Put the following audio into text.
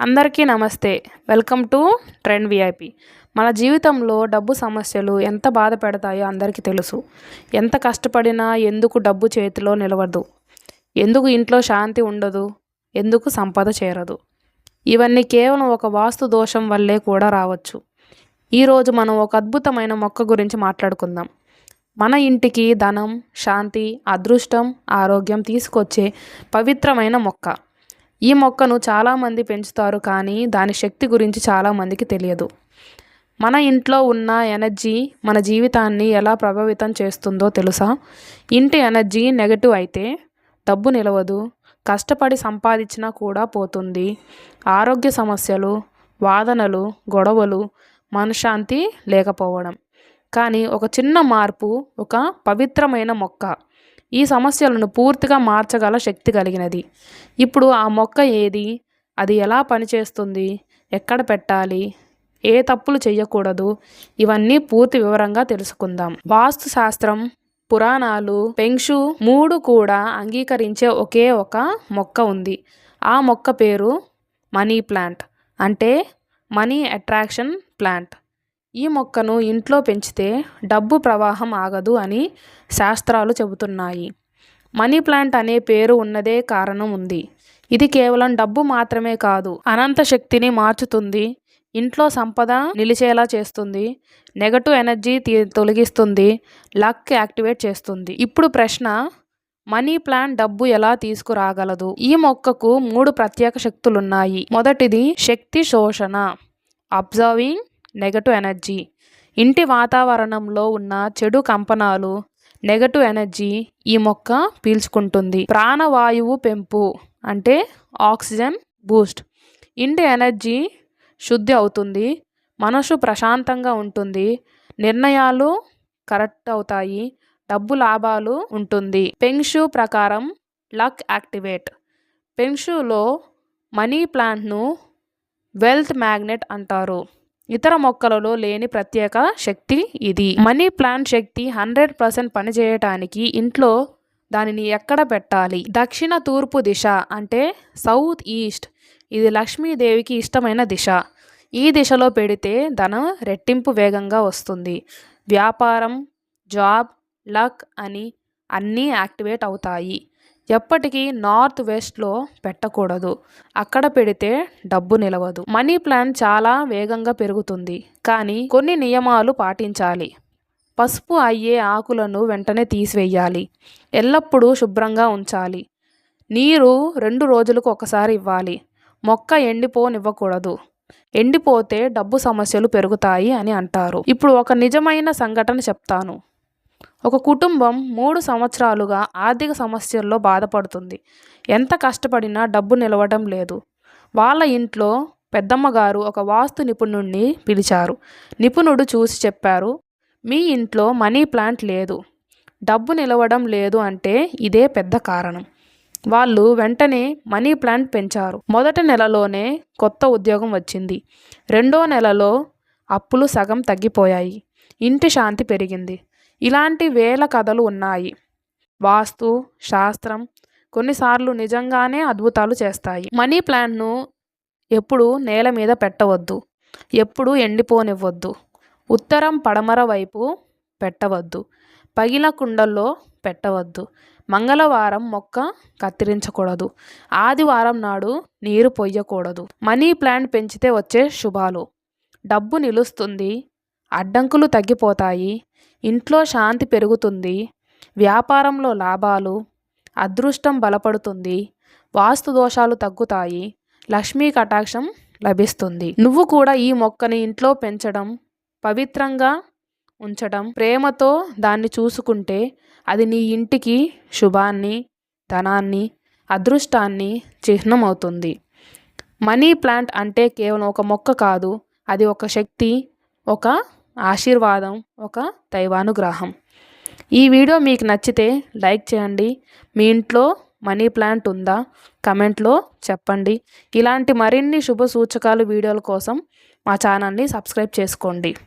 అందరికీ నమస్తే. Welcome to trend VIP. మన జీవితంలో డబ్బు సమస్యలు ఎంత బాధ పెడతాయో అందరికీ తెలుసు. ఎంత కష్టపడినా ఎందుకు డబ్బు చేతిలో నిలవదు? ఎందుకు ఇంట్లో శాంతి ఉండదు? ఎందుకు సంపద చేరదు? ఇవన్నీ కేవలం ఒక వాస్తు దోషం వల్లే కూడా రావచ్చు. ఈరోజు మనం ఒక అద్భుతమైన మొక్క గురించి మాట్లాడుకుందాం. మన ఇంటికి ధనం శాంతి అదృష్టం ఆరోగ్యం తీసుకొచ్చే పవిత్రమైన మొక్క. ఈ మొక్కను చాలామంది పెంచుతారు కానీ దాని శక్తి గురించి చాలామందికి తెలియదు. మన ఇంట్లో ఉన్న ఎనర్జీ మన జీవితాన్ని ఎలా ప్రభావితం చేస్తుందో తెలుసా? ఇంటి ఎనర్జీ నెగటివ్ అయితే డబ్బు నిలవదు కష్టపడి సంపాదించినా కూడా పోతుంది. ఆరోగ్య సమస్యలు వాదనలు గొడవలు మనశ్శాంతి లేకపోవడం. కానీ ఒక చిన్న మార్పు ఒక పవిత్రమైన మొక్క ఈ సమస్యలను పూర్తిగా మార్చగల శక్తి కలిగినది. ఇప్పుడు ఆ మొక్క ఏది? అది ఎలా పనిచేస్తుంది? ఎక్కడ పెట్టాలి? ఏ తప్పులు చేయకూడదు ఇవన్నీ పూర్తి వివరంగా తెలుసుకుందాం. వాస్తు శాస్త్రం పురాణాలు పెంక్షు మూడు కూడా అంగీకరించే ఒకే ఒక మొక్క ఉంది. ఆ మొక్క పేరు మనీ ప్లాంట్ అంటే మనీ అట్రాక్షన్ ప్లాంట్. ఈ మొక్కను ఇంట్లో పెంచితే డబ్బు ప్రవాహం ఆగదు అని శాస్త్రాలు చెబుతున్నాయి. మనీ ప్లాంట్ అనే పేరు ఉన్నదే కారణం ఉంది. ఇది కేవలం డబ్బు మాత్రమే కాదు అనంత శక్తిని మార్చుతుంది ఇంట్లో సంపద నిలిచేలా చేస్తుంది నెగటివ్ ఎనర్జీ తొలగిస్తుంది లక్ యాక్టివేట్ చేస్తుంది. ఇప్పుడు ప్రశ్న మనీ ప్లాంట్ డబ్బు ఎలా తీసుకురాగలదు? ఈ మొక్కకు మూడు ప్రత్యేక శక్తులున్నాయి. మొదటిది శక్తి శోషణ అబ్జర్వింగ్ నెగటివ్ ఎనర్జీ. ఇంటి వాతావరణంలో ఉన్న చెడు కంపనాలు నెగటివ్ ఎనర్జీ ఈ మొక్క పీల్చుకుంటుంది. ప్రాణవాయువు పెంపు అంటే ఆక్సిజన్ బూస్ట్. ఇంటి ఎనర్జీ శుద్ధి అవుతుంది. మనసు ప్రశాంతంగా ఉంటుంది. నిర్ణయాలు కరెక్ట్ అవుతాయి. డబ్బు లాభాలు ఉంటుంది. పెంగ్షు ప్రకారం లక్ యాక్టివేట్. పెంగ్షులో మనీ ప్లాంట్ను వెల్త్ మ్యాగ్నెట్ అంటారు. ఇతర మొక్కలలో లేని ప్రత్యేక శక్తి ఇది. మనీ ప్లాంట్ శక్తి హండ్రెడ్ పర్సెంట్ పనిచేయటానికి ఇంట్లో దానిని ఎక్కడ పెట్టాలి? దక్షిణ తూర్పు దిశ అంటే సౌత్ ఈస్ట్. ఇది లక్ష్మీదేవికి ఇష్టమైన దిశ. ఈ దిశలో పెడితే ధనం రెట్టింపు వేగంగా వస్తుంది. వ్యాపారం జాబ్ లక్ అని అన్నీ యాక్టివేట్ అవుతాయి. ఎప్పటికీ నార్త్ వెస్ట్లో పెట్టకూడదు. అక్కడ పెడితే డబ్బు నిలవదు. మనీ ప్లాంట్ చాలా వేగంగా పెరుగుతుంది. కానీ కొన్ని నియమాలు పాటించాలి. పసుపు అయ్యే ఆకులను వెంటనే తీసివేయాలి. ఎల్లప్పుడూ శుభ్రంగా ఉంచాలి. నీరు రెండు రోజులకు ఒకసారి ఇవ్వాలి. మొక్క ఎండిపోనివ్వకూడదు. ఎండిపోతే డబ్బు సమస్యలు పెరుగుతాయి అని అంటారు. ఇప్పుడు ఒక నిజమైన సంఘటన చెప్తాను. ఒక కుటుంబం మూడు సంవత్సరాలుగా ఆర్థిక సమస్యల్లో బాధపడుతుంది. ఎంత కష్టపడినా డబ్బు నిలవడం లేదు. వాళ్ళ ఇంట్లో పెద్దమ్మగారు ఒక వాస్తు నిపుణుడిని పిలిచారు. నిపుణుడు చూసి చెప్పారు మీ ఇంట్లో మనీ ప్లాంట్ లేదు. డబ్బు నిలవడం లేదు అంటే ఇదే పెద్ద కారణం వాళ్ళు వెంటనే మనీ ప్లాంట్ పెంచారు. మొదటి నెలలోనే కొత్త ఉద్యోగం వచ్చింది. రెండో నెలలో అప్పులు సగం తగ్గిపోయాయి. ఇంటి శాంతి పెరిగింది. ఇలాంటి వేల కథలు ఉన్నాయి. వాస్తు శాస్త్రం కొన్నిసార్లు నిజంగానే అద్భుతాలు చేస్తాయి. మనీ ప్లాంట్ను ఎప్పుడు నేల మీద పెట్టవద్దు. ఎప్పుడు ఎండిపోనివ్వద్దు. ఉత్తరం పడమర వైపు పెట్టవద్దు. పగిల కుండల్లో పెట్టవద్దు. మంగళవారం మొక్క కత్తిరించకూడదు. ఆదివారం నాడు నీరు పొయ్యకూడదు. మనీ ప్లాంట్ పెంచితే వచ్చే శుభాలు. డబ్బు నిలుస్తుంది అడ్డంకులు తగ్గిపోతాయి. ఇంట్లో శాంతి పెరుగుతుంది. వ్యాపారంలో లాభాలు అదృష్టం బలపడుతుంది. వాస్తు దోషాలు తగ్గుతాయి. లక్ష్మీ కటాక్షం లభిస్తుంది. నువ్వు కూడా ఈ మొక్కని ఇంట్లో పెంచడం పవిత్రంగా ఉంచడం ప్రేమతో దాన్ని చూసుకుంటే అది నీ ఇంటికి శుభాన్ని ధనాన్ని అదృష్టాన్ని చిహ్నం అవుతుంది మనీ ప్లాంట్ అంటే కేవలం ఒక మొక్క కాదు. అది ఒక శక్తి ఒక ఆశీర్వాదం ఒక దైవానుగ్రహం. ఈ వీడియో మీకు నచ్చితే లైక్ చేయండి. మీ ఇంట్లో మనీ ప్లాంట్ ఉందా? కమెంట్లో చెప్పండి. ఇలాంటి మరిన్ని శుభ సూచకాలు వీడియోల కోసం మా ఛానల్ని సబ్స్క్రైబ్ చేసుకోండి.